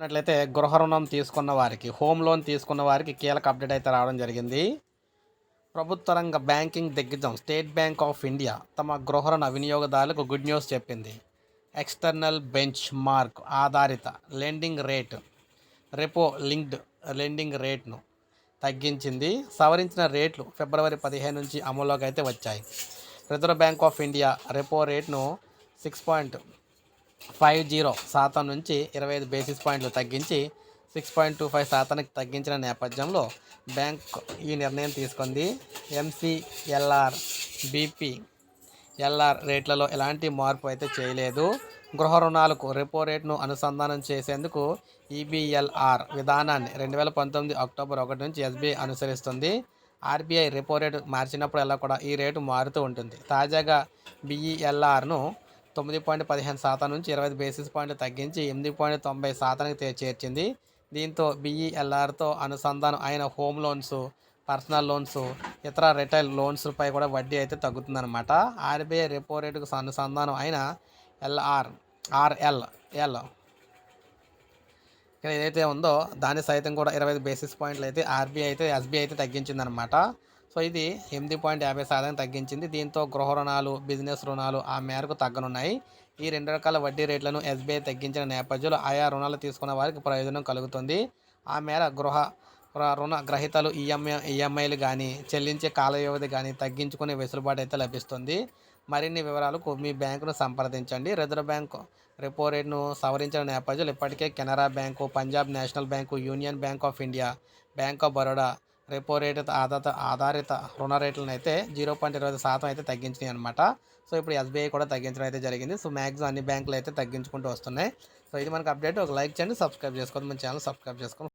చూసుకున్నట్లయితే గృహ రుణం తీసుకున్న వారికి హోమ్ లోన్ తీసుకున్న వారికి కీలక అప్డేట్ అయితే రావడం జరిగింది. ప్రభుత్వ రంగ బ్యాంకింగ్ దిగ్గజం స్టేట్ బ్యాంక్ ఆఫ్ ఇండియా తమ గృహ రుణ వినియోగదారులకు గుడ్ న్యూస్ చెప్పింది. ఎక్స్టర్నల్ బెంచ్ మార్క్ ఆధారిత lending rate repo linked lending రేట్ను తగ్గించింది. సవరించిన రేట్లు ఫిబ్రవరి పదిహేను నుంచి అమల్లోకి అయితే వచ్చాయి. Reserve Bank of India repo రేట్ను six point five zero శాతం నుంచి ఇరవై ఐదు బేసిస్ పాయింట్లు తగ్గించి సిక్స్ పాయింట్ టూ ఫైవ్ శాతానికి తగ్గించిన నేపథ్యంలో బ్యాంక్ ఈ నిర్ణయం తీసుకుంది. ఎంసీఎల్ఆర్ బీపీ ఎల్ఆర్ రేట్లలో ఎలాంటి మార్పు అయితే చేయలేదు. గృహ రుణాలకు రెపో రేట్ను అనుసంధానం చేసేందుకు ఈబీఎల్ఆర్ విధానాన్ని రెండు వేల పంతొమ్మిది అక్టోబర్ ఒకటి నుంచి ఎస్బీఐ అనుసరిస్తుంది. ఆర్బీఐ రెపో రేటు మార్చినప్పుడల్లా కూడా ఈ రేటు మారుతూ ఉంటుంది. తాజాగా బీఈఎల్ఆర్ను తొమ్మిది పాయింట్ పదిహేను శాతం నుంచి ఇరవై బేసిస్ పాయింట్లు తగ్గించి ఎనిమిది పాయింట్ తొంభై శాతానికి చేర్చింది. దీంతో బీఈఎల్ఆర్తో అనుసంధానం అయిన హోమ్ లోన్స్ పర్సనల్ లోన్స్ ఇతర రిటైల్ లోన్స్పై కూడా వడ్డీ అయితే తగ్గుతుందన్నమాట. ఆర్బీఐ రెపో రేటుకు అనుసంధానం అయిన ఎల్ఆర్ ఆర్ఎల్ ఎల్ ఇక్కడ ఏదైతే ఉందో దాన్ని సైతం కూడా ఇరవై బేసిస్ పాయింట్లు అయితే ఆర్బీఐ అయితే ఎస్బీఐ అయితే తగ్గించిందనమాట సో ఇది ఎనిమిది పాయింట్ యాభై శాతం తగ్గించింది. దీంతో గృహ రుణాలు బిజినెస్ రుణాలు ఆ మేరకు తగ్గనున్నాయి. ఈ రెండు రకాల వడ్డీ రేట్లను ఎస్బీఐ తగ్గించిన నేపథ్యంలో ఆయా రుణాలు తీసుకున్న వారికి ప్రయోజనం కలుగుతుంది. ఆ మేర గృహ రుణ గ్రహీతలు ఈఎంఐ ఈఎంఐలు కానీ చెల్లించే కాల వ్యవధి కానీ తగ్గించుకునే వెసులుబాటు అయితే లభిస్తుంది. మరిన్ని వివరాలకు మీ బ్యాంకును సంప్రదించండి. రిజర్వ్ బ్యాంకు రెపో రేట్ను సవరించిన నేపథ్యంలో ఇప్పటికే Canara bank Punjab National bank Union Bank of India Bank of Baroda repo rate ఆధారిత ఆధారిత రుణ రేట్లను అయితే జీరో పాయింట్ ఇరవై శాతం అయితే తగ్గించినాయి అనమాట సో ఇప్పుడు ఎస్బీఐ కూడా తగ్గించడం అయితే జరిగింది. సో మ్యాక్సిమం అన్ని బ్యాంకులు అయితే తగ్గించుకుంటూ వస్తున్నాయి. సో ఇది మనకు అప్డేట్. ఒక లైక్ చేయండి సబ్స్క్రైబ్ చేసుకోండి. మన ఛానల్ సబ్స్క్రైబ్ చేసుకోండి.